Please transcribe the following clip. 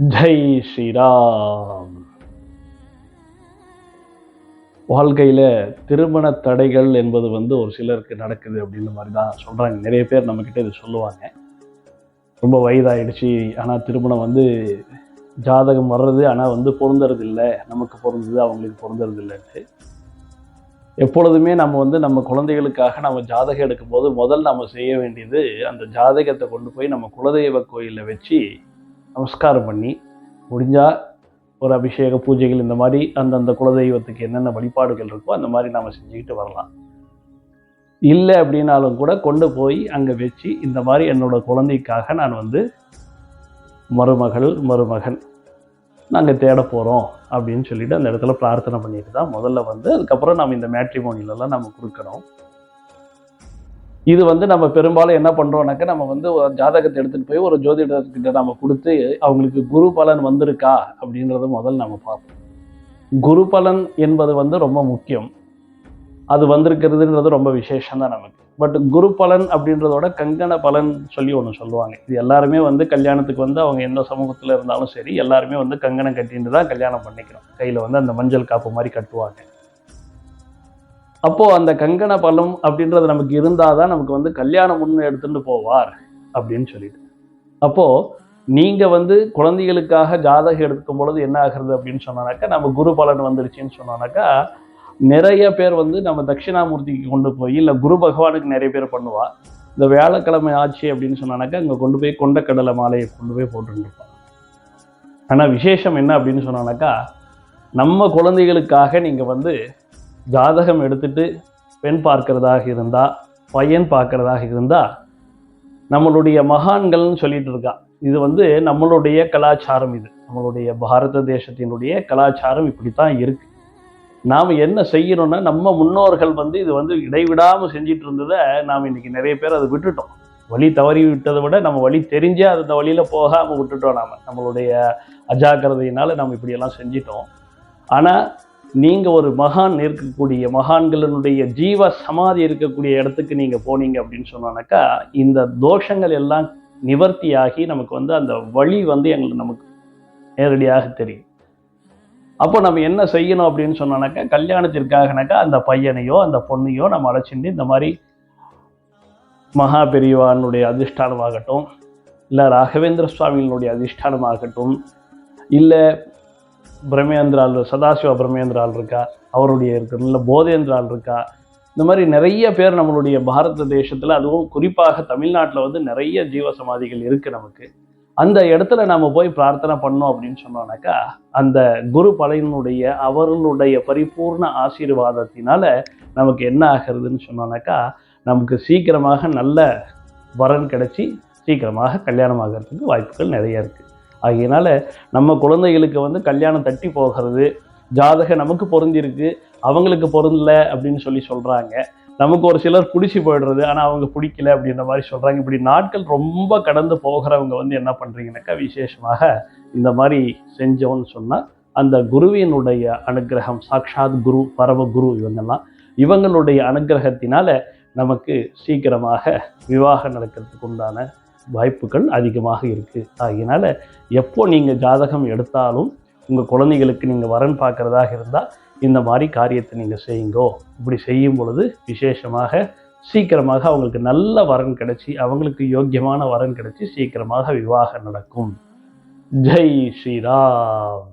ஜெய் ஸ்ரீராம். வாழ்க்கையில் திருமண தடைகள் என்பது வந்து ஒரு சிலருக்கு நடக்குது அப்படின்ற மாதிரி தான் சொல்கிறாங்க நிறைய பேர் நம்மக்கிட்ட இது சொல்லுவாங்க. ரொம்ப வயதாயிடுச்சு. ஆனால் திருமணம் வந்து ஜாதகம் வர்றது ஆனால் வந்து பொருந்துறது இல்லை நமக்கு பொருந்தது அவங்களுக்கு பொருந்துறது இல்லைன்ட்டு எப்பொழுதுமே நம்ம வந்து நம்ம குழந்தைகளுக்காக நம்ம ஜாதகம் எடுக்கும்போது முதல் நம்ம செய்ய வேண்டியது அந்த ஜாதகத்தை கொண்டு போய் நம்ம குலதெய்வ கோயிலில் வச்சு நமஸ்காரம் பண்ணி முடிஞ்சால் ஒரு அபிஷேக பூஜைகள் இந்த மாதிரி அந்தந்த குலதெய்வத்துக்கு என்னென்ன வழிபாடுகள் இருக்கோ அந்த மாதிரி நாம் செஞ்சுக்கிட்டு வரலாம். இல்லை அப்படின்னாலும் கூட கொண்டு போய் அங்கே வச்சு இந்த மாதிரி என்னோடய குழந்தைக்காக நான் வந்து மருமகள் மருமகன் நாங்கள் தேட போகிறோம் அப்படின்னு சொல்லிட்டு அந்த இடத்துல பிரார்த்தனை பண்ணிட்டு தான் முதல்ல வந்து அதுக்கப்புறம் நம்ம இந்த மேட்ரிமோனிலலாம் நம்ம கொடுக்கணும். இது வந்து நம்ம பெரும்பாலும் என்ன பண்ணுறோம்னாக்கா நம்ம வந்து ஒரு ஜாதகத்தை எடுத்துகிட்டு போய் ஒரு ஜோதிடர்கிட்ட நம்ம கொடுத்து அவங்களுக்கு குரு பலன் வந்திருக்கா அப்படின்றத முதல்ல நம்ம பார்ப்போம். குரு பலன் என்பது வந்து ரொம்ப முக்கியம். அது வந்திருக்கிறதுன்றது ரொம்ப விசேஷம் தான் நமக்கு. பட் குரு பலன் அப்படின்றதோட கங்கண பலன் சொல்லி ஒன்று சொல்லுவாங்க. இது எல்லாருமே வந்து கல்யாணத்துக்கு வந்து அவங்க எந்த சமூகத்தில் இருந்தாலும் சரி எல்லாருமே வந்து கங்கணம் கட்டிட்டு தான் கல்யாணம் பண்ணிக்கிறோம். கையில் வந்து அந்த மஞ்சள் காப்பு மாதிரி கட்டுவாங்க. அப்போது அந்த கங்கண பலம் அப்படின்றது நமக்கு இருந்தால் தான் நமக்கு வந்து கல்யாணம் முன்னு எடுத்துட்டு போவார் அப்படின்னு சொல்லிட்டு. அப்போது நீங்கள் வந்து குழந்தைகளுக்காக ஜாதகம் எடுக்கும் பொழுது என்ன ஆகிறது அப்படின்னு சொன்னோன்னாக்கா நம்ம குரு பலன் வந்துருச்சுன்னு சொன்னோன்னாக்கா நிறைய பேர் வந்து நம்ம தட்சிணாமூர்த்திக்கு கொண்டு போய் இல்லை குரு பகவானுக்கு நிறைய பேர் பண்ணுவா. இந்த வியாழக்கிழமை ஆச்சு அப்படின்னு சொன்னானாக்கா அங்கே கொண்டு போய் கொண்டக்கடலை மாலையை கொண்டு போய் போட்டுருப்பாங்க ஆனால் விசேஷம் என்ன அப்படின்னு சொன்னானாக்கா நம்ம குழந்தைகளுக்காக நீங்கள் வந்து ஜாதகம் எடுத்துட்டு பெண் பார்க்கிறதாக இருந்தால் பையன் பார்க்கறதாக இருந்தால் நம்மளுடைய மகான்கள்னு சொல்லிட்டு இருக்கா. இது வந்து நம்மளுடைய கலாச்சாரம் இது. நம்மளுடைய பாரத தேசத்தினுடைய கலாச்சாரம் இப்படி தான் இருக்கு. நாம் என்ன செய்யணும்னா நம்ம முன்னோர்கள் வந்து இது வந்து இடைவிடாமல் செஞ்சிட்டு இருந்ததை நாம் இன்றைக்கி நிறைய பேர் அதை விட்டுட்டோம். வழி தவறி விட்டதை விட நம்ம வழி தெரிஞ்சே அந்த வழியில் போகாமல் விட்டுட்டோம் நாம். நம்மளுடைய அஜாக்கிரதையினால் நம்ம இப்படியெல்லாம் செஞ்சிட்டோம். ஆனால் நீங்கள் ஒரு மகான் இருக்கக்கூடிய மகான்களினுடைய ஜீவ சமாதி இருக்கக்கூடிய இடத்துக்கு நீங்கள் போனீங்க அப்படின்னு சொன்னோன்னாக்கா இந்த தோஷங்கள் எல்லாம் நிவர்த்தியாகி நமக்கு வந்து அந்த வழி வந்து எங்களுக்கு நமக்கு நேரடியாக தெரியும். அப்போ நம்ம என்ன செய்யணும் அப்படின்னு சொன்னோன்னாக்கா கல்யாணத்திற்காகனாக்கா அந்த பையனையோ அந்த பொண்ணையோ நம்ம அழைச்சிட்டு இந்த மாதிரி மகா பெரியவானுடைய அதிஷ்டானமாகட்டும் இல்லை ராகவேந்திர சுவாமிகளுடைய அதிஷ்டானமாகட்டும் இல்லை பிரம்மேந்திரால் பிரமேந்திர பிரம்மேந்திரால் இருக்கா? அவருடைய இருக்கிற இல்லை போதேந்திரால் இருக்கா? இந்த மாதிரி நிறைய பேர் நம்மளுடைய பாரத தேசத்தில் அதுவும் குறிப்பாக தமிழ்நாட்டில் வந்து நிறைய ஜீவ சமாதிகள் இருக்குது நமக்கு. அந்த இடத்துல நம்ம போய் பிரார்த்தனை பண்ணோம் அப்படின்னு சொன்னோம்னாக்கா அந்த குரு பலையினுடைய அவர்களுடைய பரிபூர்ண ஆசீர்வாதத்தினால நமக்கு என்ன ஆகிறதுன்னு சொன்னோம்னாக்கா நமக்கு சீக்கிரமாக நல்ல வரன் கிடைச்சி சீக்கிரமாக கல்யாணம் ஆகிறதுக்கு வாய்ப்புகள் நிறைய இருக்குது ஆகையினால நம்ம குழந்தைகளுக்கு வந்து கல்யாணம் தட்டி போகிறது ஜாதகம் நமக்கு பொருந்திருக்கு அவங்களுக்கு பொருந்தல அப்படின்னு சொல்லி சொல்கிறாங்க நமக்கு ஒரு சிலர் பிடிச்சி போயிடுறது ஆனால் அவங்க பிடிக்கல அப்படின்ற மாதிரி சொல்கிறாங்க இப்படி நாட்கள் ரொம்ப கடந்து போகிறவங்க வந்து என்ன பண்ணுறீங்கனாக்கா விசேஷமாக இந்த மாதிரி செஞ்சோன்னு சொன்னால் அந்த குருவினுடைய அனுகிரகம் சாக்ஷாத் குரு பரம குரு இவங்கெல்லாம் இவங்களுடைய அனுகிரகத்தினால நமக்கு சீக்கிரமாக விவாகம் நடக்கிறதுக்கு உண்டான வாய்ப்புகள் அதிகமாக இருக்குது ஆகையினால் எப்போ நீங்கள் ஜாதகம் எடுத்தாலும் உங்கள் குழந்தைகளுக்கு நீங்கள் வரன் பார்க்குறதாக இருந்தால் இந்த மாதிரி காரியத்தை நீங்கள் செய்யுங்கோ. இப்படி செய்யும் பொழுது விசேஷமாக சீக்கிரமாக அவங்களுக்கு நல்ல வரன் கிடைச்சி அவங்களுக்கு யோக்கியமான வரன் கிடைச்சி சீக்கிரமாக விவாகம் நடக்கும். ஜெய் ஸ்ரீராம்.